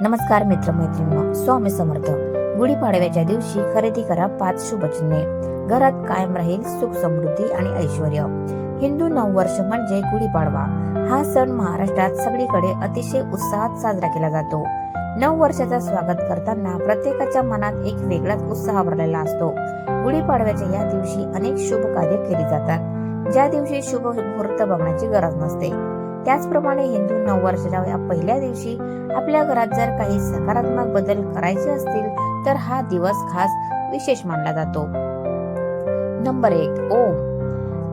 नमस्कार मित्रमैत्रिणींनो स्वामी समर्थ. गुढीपाडव्याच्या दिवशी खरेदी करा पाच शुभचिन्हे घरात कायम राहील सुख समृद्धी आणि ऐश्वर. हिंदू नववर्ष म्हणजे गुढीपाडवा. हा सण महाराष्ट्रात सगळीकडे अतिशय उत्साहात साजरा केला जातो. नऊ वर्षाचा स्वागत करताना प्रत्येकाच्या मनात एक वेगळाच उत्साह भरलेला असतो. गुढीपाडव्याच्या या दिवशी अनेक शुभ कार्य केली जातात. ज्या दिवशी शुभ मुहूर्त बघण्याची गरज नसते. त्याचप्रमाणे हिंदू नववर्षाच्या या पहिल्या दिवशी. आपल्या घरात जर काही सकारात्मक बदल करायचे असतील तर हा दिवस खास विशेष मानला जातो. नंबर एक ओम.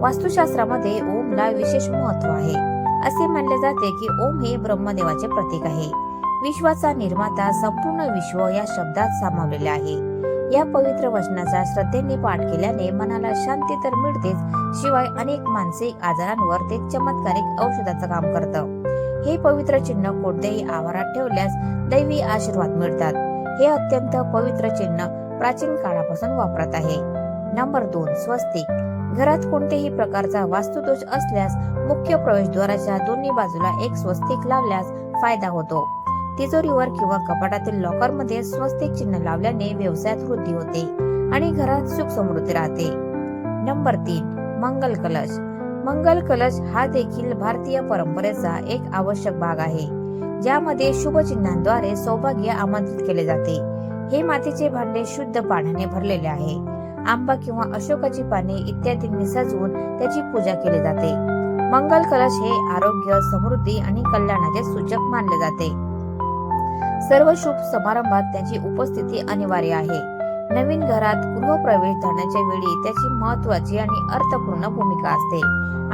वास्तुशास्त्रामध्ये ओमला विशेष महत्त्व आहे. असे मानले जाते की ओम हे ब्रह्मदेवाचे प्रतीक आहे. विश्वाचा निर्माता संपूर्ण विश्व या शब्दात सामावलेले आहे. या पवित्र वचनाचा श्रद्धेने पाठ केल्याने मनाला शांती तर मिळतेच शिवाय अनेक मानसिक आजारांवर ते चमत्कारिक औषधाचं काम करतं. हे पवित्र चिन्ह कोणत्याही आवारात ठेवल्यास दैवी आशीर्वाद मिळतात. हे अत्यंत पवित्र चिन्ह प्राचीन काळापासून वापरत आहे. नंबर दोन स्वस्तिक. घरात कोणत्याही प्रकारचा वास्तुदोष असल्यास मुख्य प्रवेशद्वाराच्या दोन्ही बाजूला एक स्वस्तिक लावल्यास फायदा होतो. तिजोरीवर किंवा कपाटातील लॉकरमध्ये स्वस्तिक चिन्ह लावल्याने व्यवसायात वृद्धी होते आणि घरात सुख समृद्धी राहते. नंबर तीन मंगल कलश. मंगल कलश हा देखील भारतीय परंपरेचा एक आवश्यक भाग आहे ज्यामध्ये शुभ चिन्हांद्वारे सौभाग्य आमंत्रित केले जाते. हे मातीचे भांडे शुद्ध पाण्याने भरलेले आहे. आंबा किंवा अशोकाची पाने इत्यादींनी सजवून त्याची पूजा केली जाते. मंगल कलश हे आरोग्य समृद्धी आणि कल्याणाचे सूचक मानले जाते. सर्व शुभ समारंभात त्याची उपस्थिती अनिवार्य आहे. नवीन घरात गृहप्रवेश धरण्याच्या वेळी त्याची महत्वाची आणि अर्थपूर्ण भूमिका असते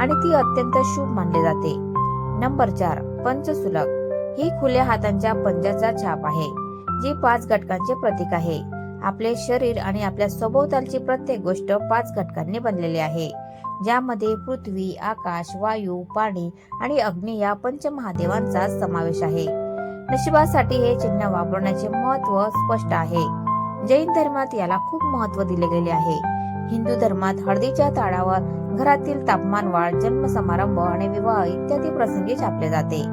आणि ती अत्यंत शुभ मानले जाते. नंबर चार पंचसुलभ. ही खुल्या हातांच्या पंजाचा छाप आहे जी पाच घटकांचे प्रतीक आहे. आपले शरीर आणि आपल्या सभोवतालची प्रत्येक गोष्ट पाच घटकांनी बनलेली आहे. ज्यामध्ये पृथ्वी आकाश वायू पाणी आणि अग्नी या पंचमहादेवांचा समावेश आहे. नशिबासाठी हे चिन्ह वापरण्याचे महत्त्व स्पष्ट आहे. जैन धर्मात याला खूप महत्त्व दिले गेले आहे. हिंदू धर्मात हळदीच्या ताळावर घरातील तापमान वाढ जन्म समारंभ आणि विवाह इत्यादी प्रसंगी छापले जाते.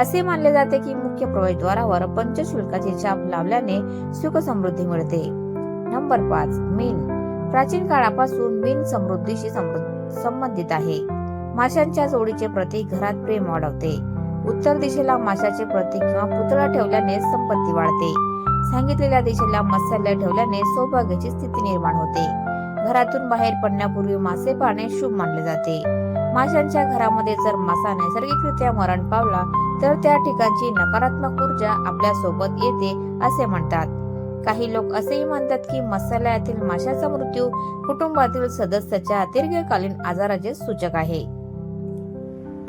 असे मानले जाते की मुख्य प्रवेशद्वारावर पंचशुल्काची छाप लावल्याने सुख समृद्धी मिळते. नंबर पाच मीन. प्राचीन काळापासून मीन समृद्धीशी संबंधित आहे. माशांच्या जोडीचे प्रतीक घरात प्रेम वाढवते. उत्तर दिशेला माशाचे प्रतीक किंवा पुतळा ठेवल्याने संपत्ती वाढते. सांगितलेल्या दिशेला मत्स्यालय ठेवल्याने सौभाग्याची स्थिती निर्माण होते. घरातून बाहेर पडण्यापूर्वी मासे पाळणे शुभ मानले जाते. माशांच्या घरामध्ये जर मासा नैसर्गिकरित्या मरण पावला तर त्या ठिकाणची नकारात्मक ऊर्जा आपल्यासोबत येते असे म्हणतात. काही लोक असेही म्हणतात की मत्स्यालयातील माशाचा मृत्यू कुटुंबातील सदस्याच्या दीर्घकालीन आजाराचे सूचक आहे.